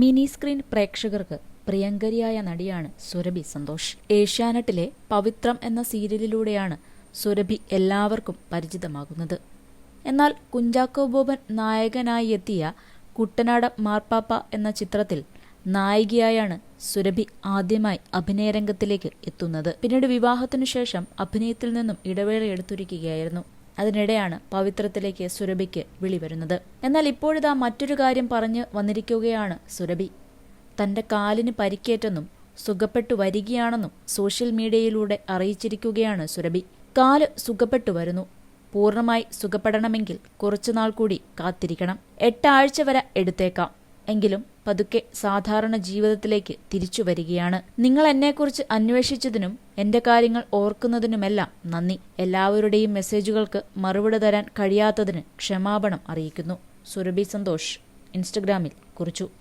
Mini screen പ്രേക്ഷകർക്ക് പ്രിയങ്കരിയായ നടിയാണ് സുരഭി സന്തോഷ്. ഏഷ്യാനെറ്റിലെ പവിത്രം എന്ന സീരിയലിലൂടെയാണ് സുരഭി എല്ലാവർക്കും പരിചിതമാകുന്നത്. എന്നാൽ കുഞ്ചാക്കോ ബോബൻ നായകനായി എത്തിയ കുട്ടനാട് മാർപ്പാപ്പ എന്ന ചിത്രത്തിൽ നായികയായാണ് സുരഭി ആദ്യമായി അഭിനയരംഗത്തിലേക്ക് എത്തുന്നത്. പിന്നീട് വിവാഹത്തിനു ശേഷം അഭിനയത്തിൽ നിന്നും ഇടവേള എടുത്തിരിക്കുകയായിരുന്നു. അതിനിടെയാണ് പവിത്രത്തിലേക്ക് സുരഭിക്ക് വിളി വരുന്നത്. എന്നാൽ ഇപ്പോഴിതാ മറ്റൊരു കാര്യം പറഞ്ഞ് വന്നിരിക്കുകയാണ് സുരഭി. തന്റെ കാലിന് പരിക്കേറ്റെന്നും സുഖപ്പെട്ടു വരികയാണെന്നും സോഷ്യൽ മീഡിയയിലൂടെ അറിയിച്ചിരിക്കുകയാണ് സുരഭി. കാൽ സുഖപ്പെട്ടു വരുന്നു. പൂർണമായി സുഖപ്പെടണമെങ്കിൽ കുറച്ചുനാൾ കൂടി കാത്തിരിക്കണം. എട്ടാഴ്ച വരെ എടുത്തേക്കാം. എങ്കിലും പതുക്കെ സാധാരണ ജീവിതത്തിലേക്ക് തിരിച്ചു വരികയാണ്. നിങ്ങൾ എന്നെക്കുറിച്ച് അന്വേഷിച്ചതിനും എന്റെ കാര്യങ്ങൾ ഓർക്കുന്നതിനുമെല്ലാം നന്ദി. എല്ലാവരുടെയും മെസ്സേജുകൾക്ക് മറുപടി തരാൻ കഴിയാത്തതിന് ക്ഷമാപണം അറിയിക്കുന്നു. സുരഭി സന്തോഷ് ഇൻസ്റ്റഗ്രാമിൽ കുറിച്ചു.